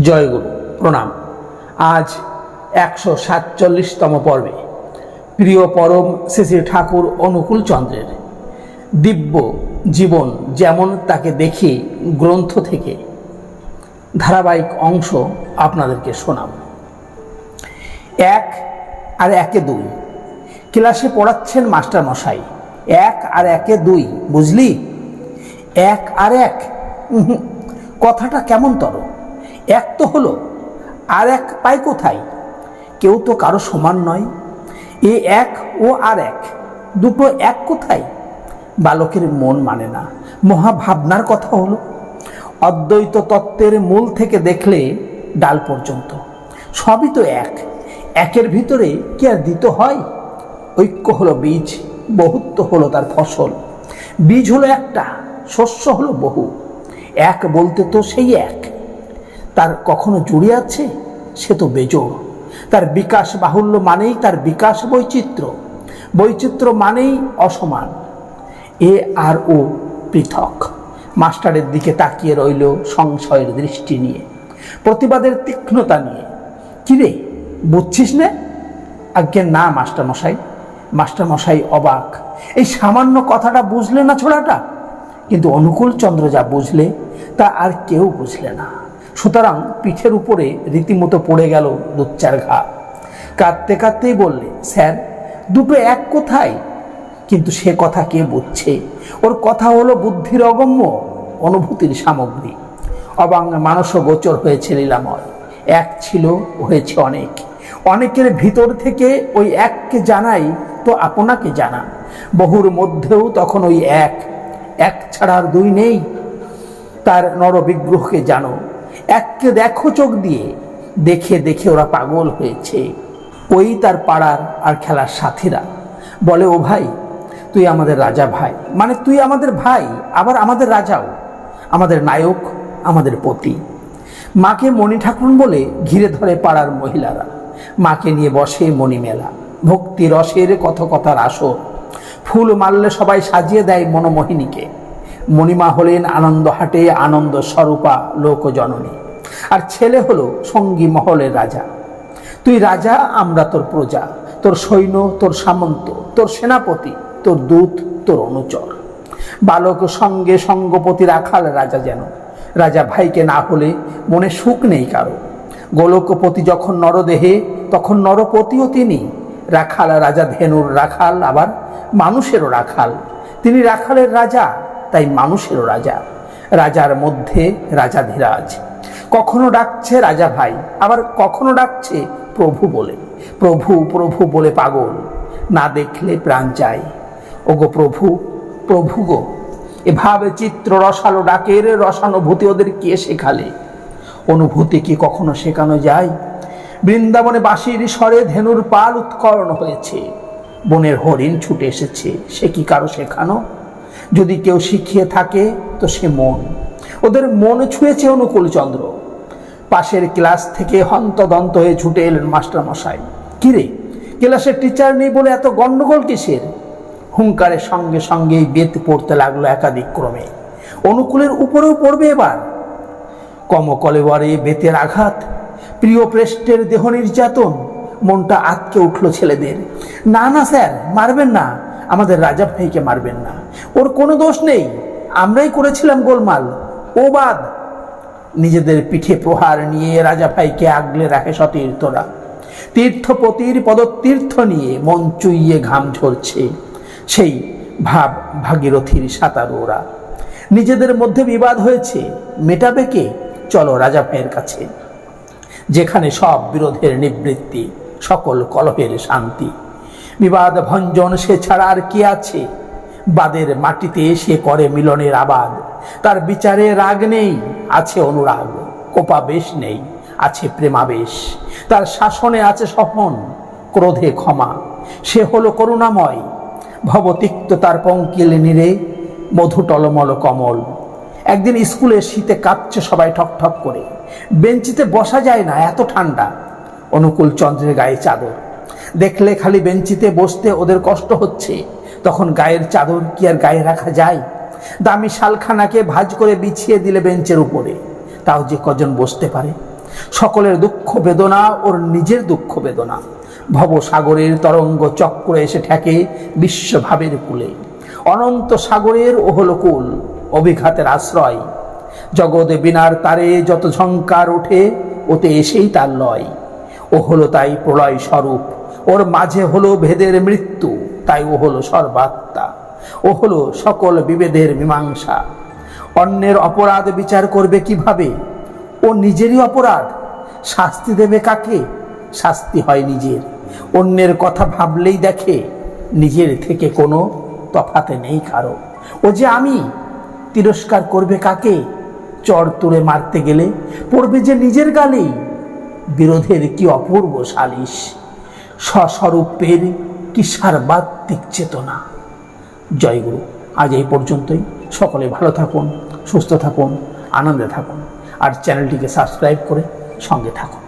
জয়গুরু, প্রণাম। আজ একশো সাতচল্লিশতম পর্বে। প্রিয় পরম শ্রী ঠাকুর অনুকূল চন্দ্রের দিব্য জীবন যেমন তাকে দেখি গ্রন্থ থেকে ধারাবাহিক অংশ আপনাদেরকে শোনাব। এক আর একে দুই। ক্লাসে পড়াচ্ছেন মাস্টার মশাই। এক আর একে দুই, বুঝলি? এক আর এক। কথাটা কেমন তর এক তো হলো, আর এক পায় কোথায়? কেউ তো কারও সমান নয়। এ এক ও আর এক, দুটো এক কোথায়? বালকের মন মানে না। মহাভাবনার কথা হলো, অদ্বৈত তত্ত্বের মূল থেকে দেখলে ডাল পর্যন্ত। সবই তো এক। একের ভিতরে কি আর দিত হয়? ঐক্য হলো বীজ, বহুত্ব হলো তার ফসল। বীজ হলো একটা, শস্য হলো বহু। এক বলতে তো সেই এক। তার কখনো জুড়ে আছে? সে তো বেজোড়। তার বিকাশ বাহুল্য মানেই তার বিকাশ বৈচিত্র্য। বৈচিত্র্য মানেই অসমান। এ আর ও পৃথক। মাস্টারের দিকে তাকিয়ে রইল সংশয়ের দৃষ্টি নিয়ে। প্রতিবাদের তীক্ষ্ণতা নিয়ে। কিরে, বুঝছিস না? আজ্ঞে, না মাস্টার মশাই মাস্টার মশাই অবাক। এই সামান্য কথাটা বুঝলে না ছোড়াটা? কিন্তু অনুকূল চন্দ্র যা বুঝলে, তা আর কেউ বুঝলে না। সুতরাং পিঠের উপরে রীতিমতো পড়ে গেল দুচ্চার ঘা। কাঁদতে কাঁদতেই বললে, স্যার, দুটো এক কোথায়? কিন্তু সে কথা কে বুঝছে? ওর কথা হলো বুদ্ধির অগম্য অনুভূতির সামগ্রী। অবাং মানস গোচর হয়েছে লীলাময়। এক ছিল, হয়েছে অনেক। অনেকের ভিতর থেকে ওই এককে জানাই তো আপনাকে জানা। বহুর মধ্যেও তখন ওই এক। এক ছাড়া আর দুই নেই। তার নরবিগ্রহকে জানো। এককে দেখো চোখ দিয়ে, দেখে দেখে ওরা পাগল হয়েছে। ওই তার পাড়ার আর খেলার সাথীরা। বলে, ও ভাই, তুই আমাদের রাজা ভাই। মানে তুই আমাদের ভাই, আবার আমাদের রাজাও। আমাদের নায়ক, আমাদের পতি। মাকে মণি ঠাকুরন বলে ঘিরে ধরে পাড়ার মহিলারা। মাকে নিয়ে বসে মণি মেলা। ভক্তি রসের কত কথার আসর। ফুল মারলে সবাই সাজিয়ে দেয় মনোমোহিনীকে। মণিমা হলেন আনন্দ হাটে আনন্দ স্বরূপা লোক জননী আর ছেলে হলো সঙ্গী মহলের রাজা। তুই রাজা, আমরা তোর প্রজা। তোর সৈন্য, তোর সামন্ত, তোর সেনাপতি, তোর দূত, তোর অনুচর। বালক সঙ্গে সঙ্গপতি রাখাল রাজা যেন। রাজা ভাইকে না হলে মনে সুখ নেই কারও। গোলকপতি যখন নরদেহে, তখন নরপতিও তিনি। রাখাল রাজা, ধেনুর রাখাল, আবার মানুষেরও রাখাল। তিনি রাখালের রাজা। তাই মানুষেরও রাজা, রাজার মধ্যে রাজাধিরাজ কখনো ডাকছে রাজা ভাই, আবার কখনো ডাকছে প্রভু বলে। প্রভু প্রভু বলে পাগল, না দেখলে প্রাণ চায় ওগো প্রভু প্রভু গো, এভাবে চিত্র রসালো ডাকের রসানুভূতি ওদের কে শেখালে? অনুভূতি কি কখনো শেখানো যায়? বৃন্দাবনে বাঁশির স্বরে ধেনুর পাল উৎকর্ণ হয়েছে। বনের হরিণ ছুটে এসেছে, সে কি কারও শেখানো? যদি কেউ শিখিয়ে থাকে, তো সে মন। ওদের মন ছুঁয়েছে অনুকূল চন্দ্র পাশের ক্লাস থেকে হন্তদন্ত হয়ে ছুটে এলেন মাস্টারমশাই। কিরে ক্লাসের টিচার নেই বলে এত গন্ডগোল কিসের? হুঙ্কারের সঙ্গে সঙ্গেই বেত পড়তে লাগল একাধিক ক্রমে। অনুকূলের উপরেও পড়বে এবার? কমকলেবরে বেতের আঘাত, প্রিয় প্রেষ্টের দেহ নির্যাতন, মনটা আটকে উঠল ছেলেদের। না না, স্যার, মারবেন না। আমাদের রাজা ভাইকে মারবেন না। ওর কোনো দোষ নেই। আমরাই করেছিলাম গোলমাল। ও বাদ। নিজেদের পিঠে প্রহার নিয়ে রাজা ভাইকে আগলে রাখে সতীর্থরা। তীর্থপতির পদতীর্থ নিয়ে মন চুইয়ে ঘাম ঝরছে। সেই ভাব ভাগীরথীর সাঁতারু ওরা। নিজেদের মধ্যে বিবাদ হয়েছে। মেটাবে কে? চলো রাজা ভাইয়ের কাছে। যেখানে সব বিরোধের নিবৃত্তি, সকল কলহের শান্তি। বিবাদ ভঞ্জন সে ছাড়া আর কি আছে? বাদের মাটিতে সে করে মিলনের আবাদ। তার বিচারে রাগ নেই, আছে অনুরাগ। কোপাবেশ নেই, আছে প্রেমাবেশ। তার শাসনে আছে সহন ক্রোধে ক্ষমা। সে হলো করুণাময়। ভবতিক্ত তার পঙ্কিল নিরে, মধু টলমল কমল। একদিন স্কুলে শীতে কাঁপছে সবাই ঠক ঠক করে। বেঞ্চিতে বসা যায় না, এত ঠান্ডা। অনুকূল চন্দ্রের গায়ে চাদর। দেখলে খালি বেঞ্চিতে বসতে ওদের কষ্ট হচ্ছে। তখন গায়ের চাদর কি আর গায়ে রাখা যায়? দামি শালখানাকে ভাজ করে বিছিয়ে দিলে বেঞ্চের উপরে। তাও যে কজন বসতে পারে? সকলের দুঃখ বেদনা, ওর নিজের দুঃখ বেদনা। ভবসাগরের তরঙ্গ চক্র এসে ঠেকে বিশ্বভাবের কূলে। অনন্ত সাগরের ও হল কুল, অভিঘাতের আশ্রয়। জগতে বিনার তারে যত ঝঙ্কার ওঠে, ওতে এসেই তার লয়। ও হলো তাই প্রলয় স্বরূপ। ওর মাঝে হলো ভেদের মৃত্যু, তাই ও হলো সর্বাত্মা। ও হলো সকল বিভেদের মীমাংসা। অন্যের অপরাধ বিচার করবে কীভাবে? ও নিজেরই অপরাধ। শাস্তি দেবে কাকে? শাস্তি হয় নিজের। অন্যের কথা ভাবলেই দেখে, নিজের থেকে কোনো তফাতে নেই কারও। ও যে আমি, তিরস্কার করবে কাকে? চর তুলে মারতে গেলে পড়বে যে নিজের গালেই। বিরোধের কি অপূর্ব সালিশ? স্বস্বরূপের কি সার্বাত্মিক চেতনা। জয়গুরু, আজ এই পর্যন্তই। সকলে ভালো থাকুন, সুস্থ থাকুন, আনন্দে থাকুন। আর চ্যানেলটিকে সাবস্ক্রাইব করে সঙ্গে থাকুন।